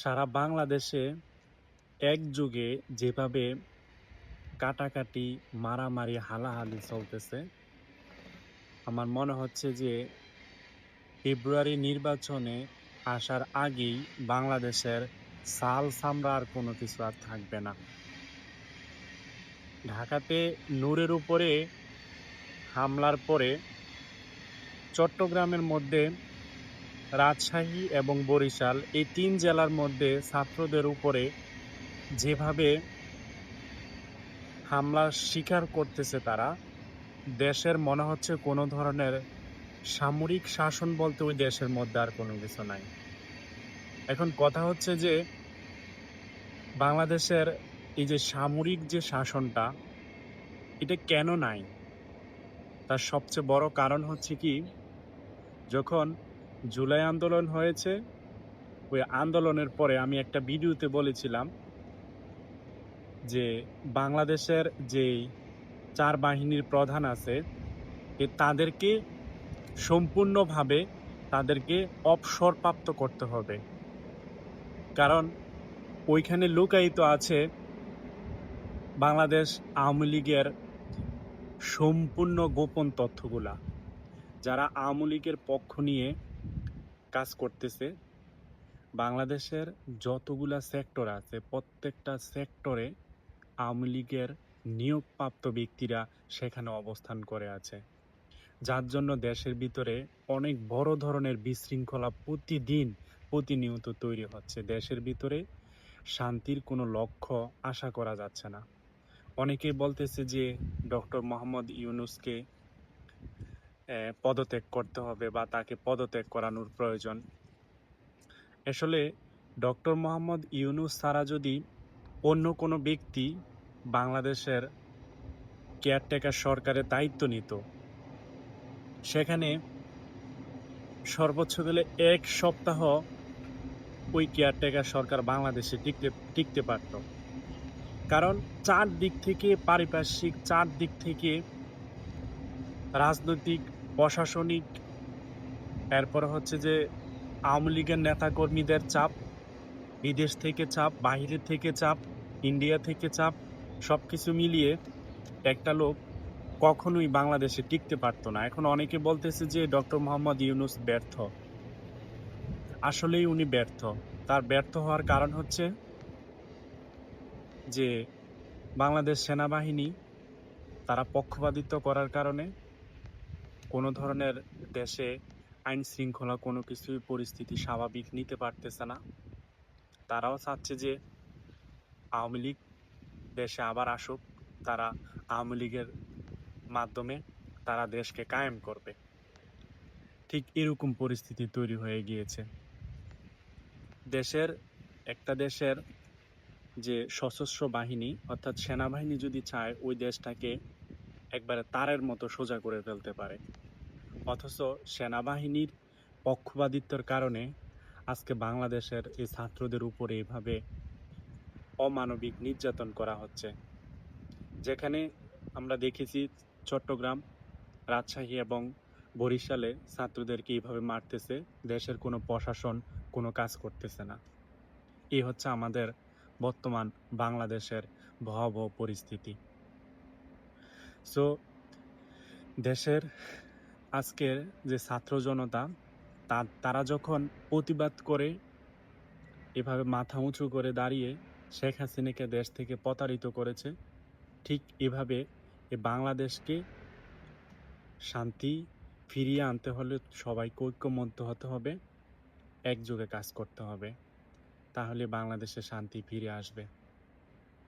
সারা বাংলাদেশে এক যুগে যেভাবে কাটাকাটি, মারামারি, হালাহালি চলতেছে, আমার মনে হচ্ছে যে ফেব্রুয়ারি নির্বাচনে আসার আগেই বাংলাদেশের সাল সামরা আর কোনো কিছু আর থাকবে না। ঢাকাতে নূরের উপরে হামলার পরে চট্টগ্রামের মধ্যে রাজশাহী এবং বরিশাল এই তিন জেলার মধ্যে ছাত্রদের উপরে যেভাবে হামলার শিকার করতেছে তারা, দেশের মনে হচ্ছে কোনো ধরনের সামরিক শাসন বলতে ওই দেশের মধ্যে আর কোনো কিছু নাই। এখন কথা হচ্ছে যে বাংলাদেশের এই যে সামরিক যে শাসনটা, এটা কেন নাই? তার সবচেয়ে বড় কারণ হচ্ছে কি, যখন জুলাই আন্দোলন হয়েছে। ওই আন্দোলনের পরে আমি একটা ভিডিওতে বলেছিলাম যে বাংলাদেশের যে চার বাহিনীর প্রধান আছে তাদেরকে সম্পূর্ণভাবে তাদেরকে অবসরপ্রাপ্ত করতে হবে। কারণ ওইখানে লুকায়িত আছে বাংলাদেশ আওয়ামী লীগের সম্পূর্ণ গোপন তথ্যগুলা। যারা আওয়ামী লীগের পক্ষ নিয়ে কাজ করতেছে, বাংলাদেশের যতগুলা সেক্টর আছে, প্রত্যেকটা সেক্টরে আওয়ামী লীগের নিয়োগপ্রাপ্ত ব্যক্তিরা সেখানে অবস্থান করে আছে। যার জন্য দেশের ভিতরে অনেক বড় ধরনের বিশৃঙ্খলা প্রতিদিন প্রতিনিয়ত তৈরি হচ্ছে। দেশের ভিতরে শান্তির কোনো লক্ষ্য আশা করা যাচ্ছে না। অনেকে বলতেছে যে, ডক্টর মোহাম্মদ ইউনুসকে পদত্যাগ করতে হবে বা তাকে পদত্যাগ করানোর প্রয়োজন। আসলে ডক্টর মোহাম্মদ ইউনুস ছাড়া যদি অন্য কোনো ব্যক্তি বাংলাদেশের কেয়ারটেকার সরকারের দায়িত্ব নিত, সেখানে সর্বোচ্চ গেলে এক সপ্তাহ ওই কেয়ারটেকার সরকার বাংলাদেশে টিকতে টিকতে পারত। কারণ চার দিক থেকে, পারিপার্শ্বিক চার দিক থেকে রাজনৈতিক, প্রশাসনিক, এরপর হচ্ছে যে আওয়ামী লীগের নেতাকর্মীদের চাপ, বিদেশ থেকে চাপ, বাইরে থেকে চাপ, ইন্ডিয়া থেকে চাপ সব কিছু মিলিয়ে একটা লোক কখনোই বাংলাদেশে টিকতে পারতো না। এখন অনেকে বলতেছে যে ডক্টর মোহাম্মদ ইউনুস ব্যর্থ। আসলেই উনি ব্যর্থ। তার ব্যর্থ হওয়ার কারণ হচ্ছে যে বাংলাদেশ সেনাবাহিনী তারা পক্ষপাতিত্ব করার কারণে কোনো ধরনের দেশে আইন শৃঙ্খলা কোনো কিছুই পরিস্থিতি স্বাভাবিক নিতে পারতেছে না। তারাও চাচ্ছে যে আওয়ামী লীগ দেশে আবার আসুক, তারা আওয়ামী লীগের মাধ্যমে তারা দেশকে কায়েম করবে। ঠিক এরকম পরিস্থিতি তৈরি হয়ে গিয়েছে। দেশের, একটা দেশের যে সশস্ত্র বাহিনী অর্থাৎ সেনাবাহিনী যদি চায়, ওই দেশটাকে একবারে তারের মতো সোজা করে ফেলতে পারে। অথচ সেনাবাহিনীর পক্ষপাতিত্বের কারণে আজকে বাংলাদেশের এই ছাত্রদের উপরে এভাবে অমানবিক নির্যাতন করা হচ্ছে। যেখানে আমরা দেখেছি চট্টগ্রাম, রাজশাহী এবং বরিশালে ছাত্রদেরকে এইভাবে মারতেছে, দেশের কোনো প্রশাসন কোনো কাজ করতেছে না। এই হচ্ছে আমাদের বর্তমান বাংলাদেশের ভয়াবহ পরিস্থিতি। সো দেশের আজকের যে ছাত্র জনতা তারা যখন প্রতিবাদ করে এভাবে মাথা উঁচু করে দাঁড়িয়ে শেখ হাসিনাকে দেশ থেকে প্রতারিত করেছে, ঠিক এভাবে এ বাংলাদেশকে শান্তি ফিরিয়ে আনতে হলে সবাইকে ঐক্যমত্য হতে হবে, একযোগে কাজ করতে হবে। তাহলে বাংলাদেশে শান্তি ফিরে আসবে।